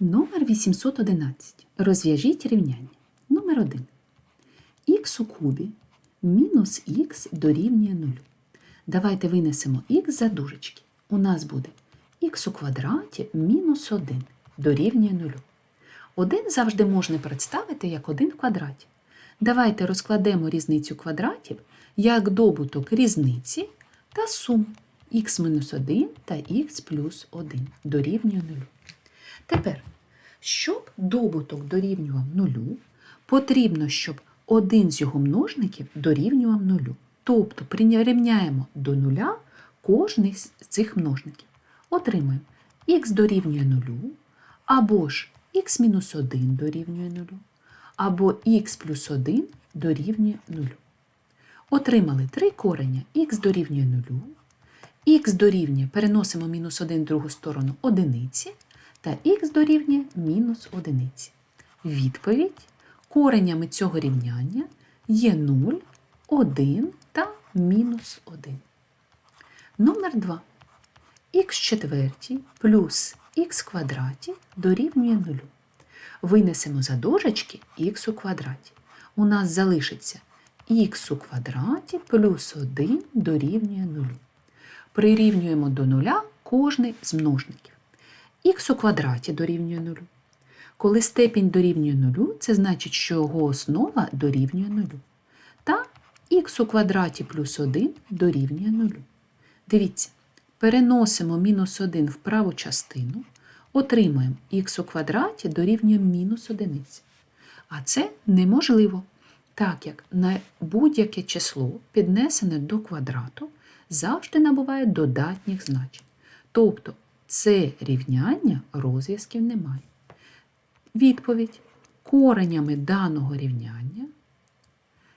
Номер 811. Розв'яжіть рівняння. Номер 1. Х у кубі мінус х дорівнює 0. Давайте винесемо х за дужечки. У нас буде х у квадраті мінус 1 дорівнює 0. 1 завжди можна представити як 1 в квадраті. Давайте розкладемо різницю квадратів як добуток різниці та сум х мінус 1 та х плюс 1 дорівнює 0. Тепер, щоб добуток дорівнював нулю, потрібно, щоб один з його множників дорівнював нулю. Тобто прирівняємо до нуля кожний з цих множників. Отримаємо х дорівнює нулю, або ж х мінус 1 дорівнює нулю, або х плюс 1 дорівнює нулю. Отримали три корення х дорівнює нулю, х дорівнює, переносимо мінус 1 в другу сторону одиниці, та х дорівнює мінус одиниці. Відповідь коренями цього рівняння є 0, 1 та мінус 1. Номер 2. х четвертій плюс х квадраті дорівнює 0. Винесемо за дужечки х у квадраті. У нас залишиться х у квадраті плюс 1 дорівнює 0. Прирівнюємо до нуля кожний з множників. Х у квадраті дорівнює 0. Коли степінь дорівнює 0, це значить, що його основа дорівнює 0. Та х у квадраті плюс 1 дорівнює 0. Дивіться, переносимо мінус 1 в праву частину, отримаємо х у квадраті дорівнює мінус 1. А це неможливо, так як на будь-яке число, піднесене до квадрату, завжди набуває додатніх значень. Тобто це рівняння розв'язків немає. Відповідь коренями даного рівняння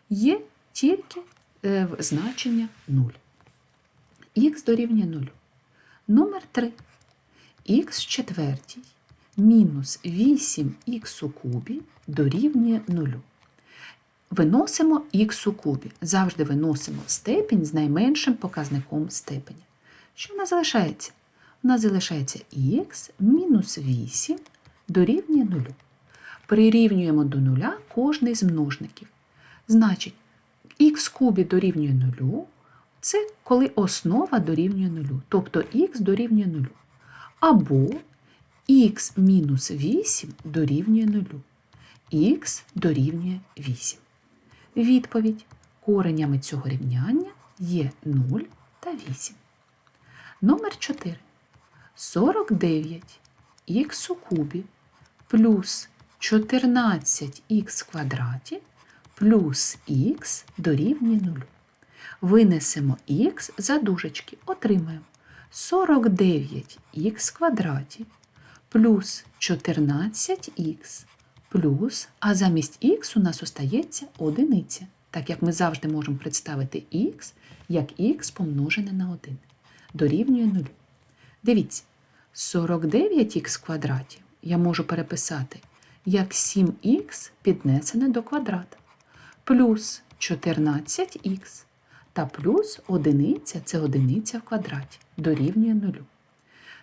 є тільки е, значення 0. Х дорівнює 0. Номер 3. Х четвертій мінус 8х у кубі дорівнює 0. Виносимо х у кубі. Завжди виносимо степінь з найменшим показником степеня. Що в нас залишається? У нас залишається х мінус 8 дорівнює 0. Прирівнюємо до нуля кожний з множників. Значить, х кубі дорівнює 0 – це коли основа дорівнює 0, тобто х дорівнює 0. Або х мінус 8 дорівнює 0. х дорівнює 8. Відповідь коренями цього рівняння є 0 та 8. Номер 4. 49 х у кубі плюс 14х в квадраті плюс х дорівнює 0. Винесемо х за дужечки, отримаємо 49х в квадраті плюс 14х плюс, а замість х у нас остається одиниця, так як ми завжди можемо представити х як х помножене на 1. Дорівнює 0. Дивіться, 49х в квадраті я можу переписати як 7х піднесене до квадрата, плюс 14х та плюс одиниця це одиниця в квадраті, дорівнює 0.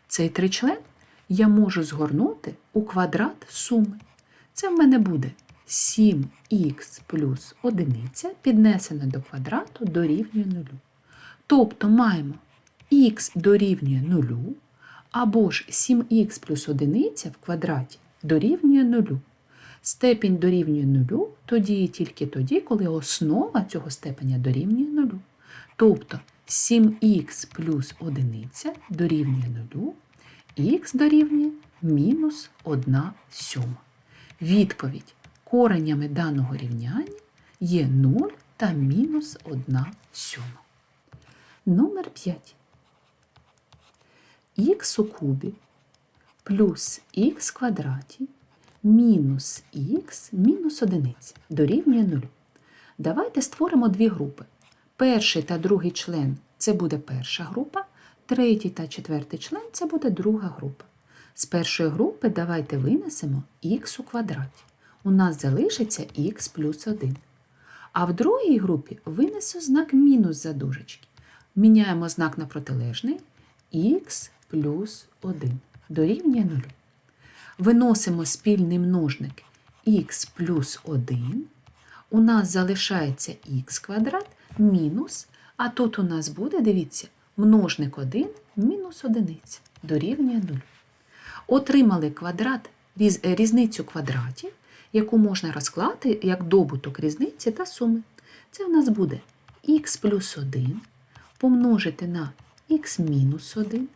Цей тричлен я можу згорнути у квадрат суми. Це в мене буде 7х плюс одиниця піднесене до квадрату дорівнює 0. Тобто маємо х дорівнює 0, або ж 7х плюс одиниця в квадраті дорівнює 0. Степінь дорівнює 0 тоді і тільки тоді, коли основа цього степеня дорівнює 0. Тобто 7х плюс одиниця дорівнює 0, х дорівнює мінус 1 сьома. Відповідь коренями даного рівняння є 0 та мінус 1 сьома. Номер 5. Х у кубі плюс х квадраті мінус х мінус 1 дорівнює 0. Давайте створимо дві групи. Перший та другий член це буде перша група, третій та четвертий член це буде друга група. З першої групи давайте винесемо х у квадраті. У нас залишиться х плюс 1. А в другій групі винесу знак мінус за дужечки. Міняємо знак на протилежний х плюс 1 дорівнює 0. Виносимо спільний множник х плюс 1. У нас залишається х квадрат мінус, а тут у нас буде, дивіться, множник 1 мінус 1 дорівнює 0. Отримали квадрат, різ- е, різницю квадратів, яку можна розклати як добуток різниці та суми. Це у нас буде х плюс 1 помножити на х мінус 1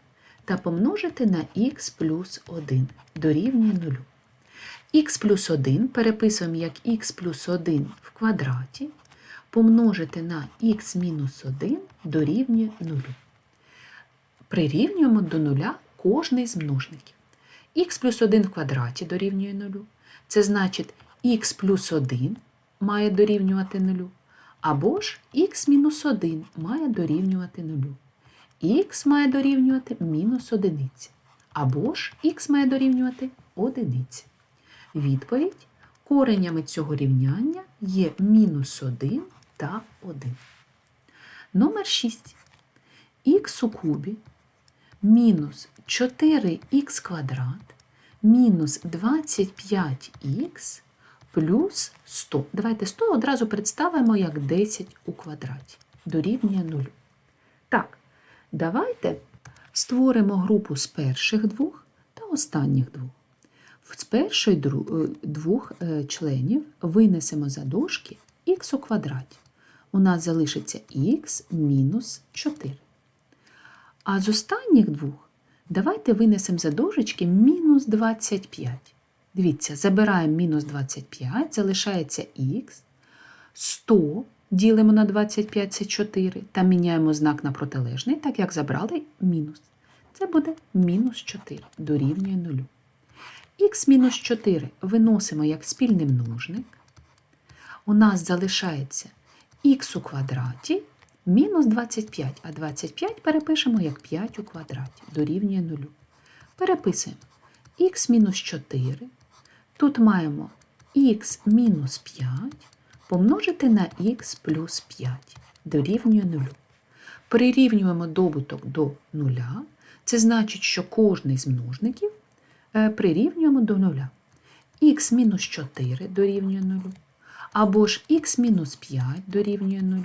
та помножити на х плюс 1 дорівнює 0. х плюс 1 переписуємо як х плюс 1 в квадраті, помножити на х мінус 1 дорівнює 0. Прирівнюємо до нуля кожний з множників. х плюс 1 в квадраті дорівнює 0. Це значить х плюс 1 має дорівнювати 0. Або ж х мінус 1 має дорівнювати 0. Х має дорівнювати мінус 1. Або ж х має дорівнювати 1. Відповідь коренями цього рівняння є мінус 1 та 1. Номер 6. х у кубі мінус 4х квадрат мінус 25х плюс 100. Давайте 100 одразу представимо як 10 у квадраті. Дорівнює 0. Так, давайте створимо групу з перших двох та останніх двох. З дру- е, двох е, членів винесемо за дужки х у квадраті. У нас залишиться х мінус 4. А з останніх двох давайте винесемо за дужечки мінус 25. Дивіться, забираємо мінус 25, залишається х. 100 ділимо на 25 це 4, та міняємо знак на протилежний, так як забрали мінус. Це буде мінус 4 дорівнює 0. х мінус 4 виносимо як спільний множник. У нас залишається х у квадраті мінус 25, а 25 перепишемо як 5 у квадраті, дорівнює 0. Переписуємо х мінус 4. Тут маємо х мінус 5 помножити на х плюс 5 дорівнює 0. Прирівнюємо добуток до 0. Це значить, що кожний з множників е, прирівнюємо до 0. х мінус 4 дорівнює 0. Або ж х мінус 5 дорівнює 0.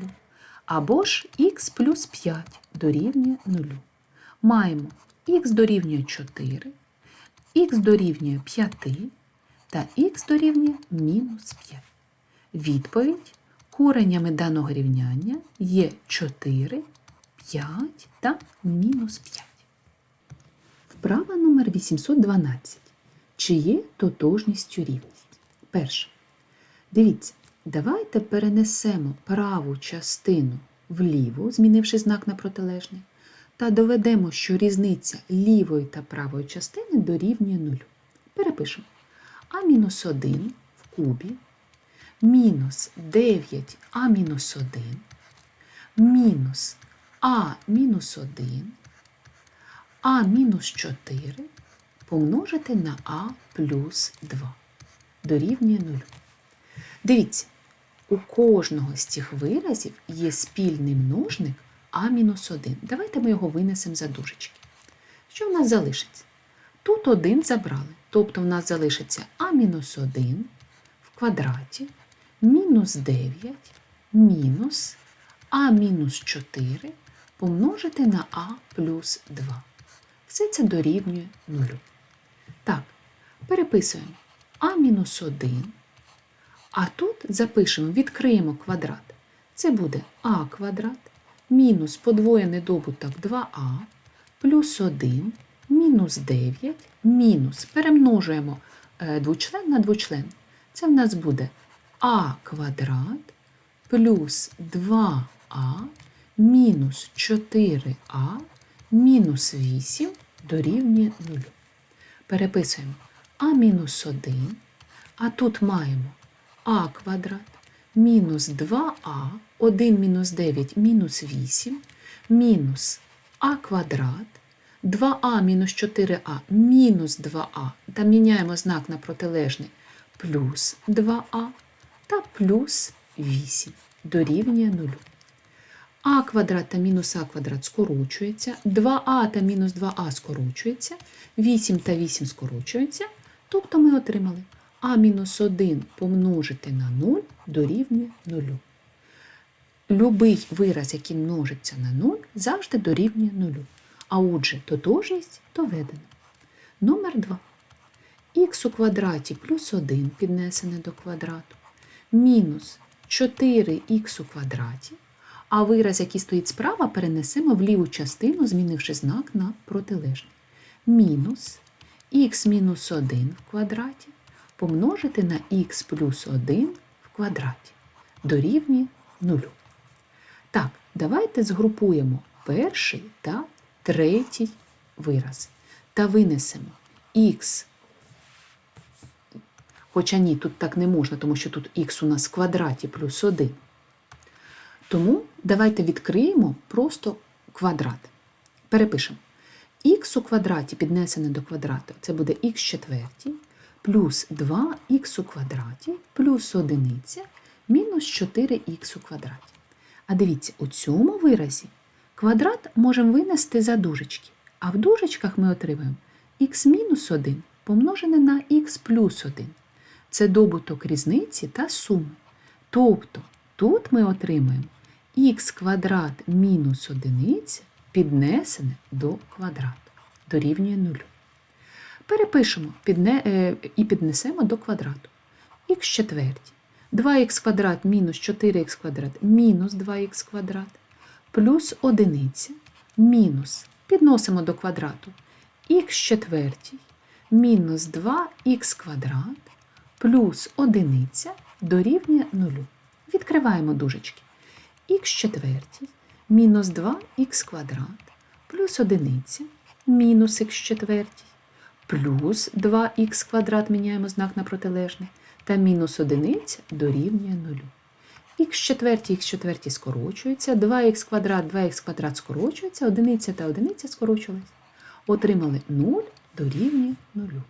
Або ж х плюс 5 дорівнює 0. Маємо х дорівнює 4, х дорівнює 5 та х дорівнює мінус 5. Відповідь коренями даного рівняння є 4, 5 та мінус 5. Вправа номер 812. Чи є тотожністю рівність? Перше. Дивіться, давайте перенесемо праву частину вліву, змінивши знак на протилежний, та доведемо, що різниця лівої та правої частини дорівнює нулю. Перепишемо. А мінус 1 в кубі мінус 9а мінус 1 мінус а мінус 1 а мінус 4 помножити на а плюс 2 дорівнює 0. Дивіться, у кожного з цих виразів є спільний множник а-1. Давайте ми його винесемо за дужечки. Що в нас залишиться? Тут 1 забрали, тобто в нас залишиться а-1 в квадраті мінус 9 мінус а мінус 4 помножити на а плюс 2. Все це дорівнює 0. Так, переписуємо а мінус 1. а тут запишемо, відкриємо квадрат. Це буде а квадрат мінус подвоєний добуток 2а плюс 1 мінус 9 мінус перемножуємо е, двочлен на двочлен. Це в нас буде а квадрат плюс 2а мінус 4а мінус 8 дорівнює 0. Переписуємо. А мінус 1, а тут маємо а квадрат мінус 2а, 1 мінус 9 мінус 8, мінус а квадрат, 2а мінус 4а мінус 2а, та міняємо знак на протилежний, плюс 2а та плюс 8 дорівнює 0. а квадрат та мінус а квадрат скорочується, 2а та мінус 2а скорочується, 8 та 8 скорочується, Тобто ми отримали а мінус 1 помножити на 0 дорівнює 0. Любий вираз, який множиться на 0, завжди дорівнює 0. А отже, тотожність доведена. Номер 2. х у квадраті плюс 1 піднесене до квадрату мінус 4х у квадраті, а вираз, який стоїть справа, перенесемо в ліву частину, змінивши знак на протилежний. Мінус х мінус 1 в квадраті помножити на х плюс 1 в квадраті дорівнює 0. Так, давайте згрупуємо перший та третій вираз та винесемо х Хоча ні, тут так не можна, тому що тут х у нас в квадраті плюс 1. Тому давайте відкриємо просто квадрат. Перепишемо. х у квадраті піднесене до квадрату, це буде х четвертій, плюс 2х у квадраті, плюс 1 мінус 4х у квадраті. А дивіться, у цьому виразі квадрат можемо винести за дужечки, а в дужечках ми отримаємо х мінус 1 помножене на х плюс 1 це добуток різниці та суми. Тобто тут ми отримаємо х квадрат мінус одиниця піднесене до квадрату, дорівнює 0. Перепишемо підне, е, і піднесемо до квадрату. х четверті. 2х квадрат мінус 4х квадрат мінус 2х квадрат плюс одиниця мінус підносимо до квадрату х четвертій мінус 2х квадрат плюс одиниця дорівнює нулю. Відкриваємо дужечки. х четвертій мінус 2х квадрат плюс одиниця мінус х четвертій плюс 2х квадрат міняємо знак на протилежний та мінус одиниця дорівнює нулю. х четвертій, х четвертій скорочується, 2х квадрат, 2х квадрат скорочується, одиниця та одиниця скорочилась. Отримали 0 дорівнює нулю.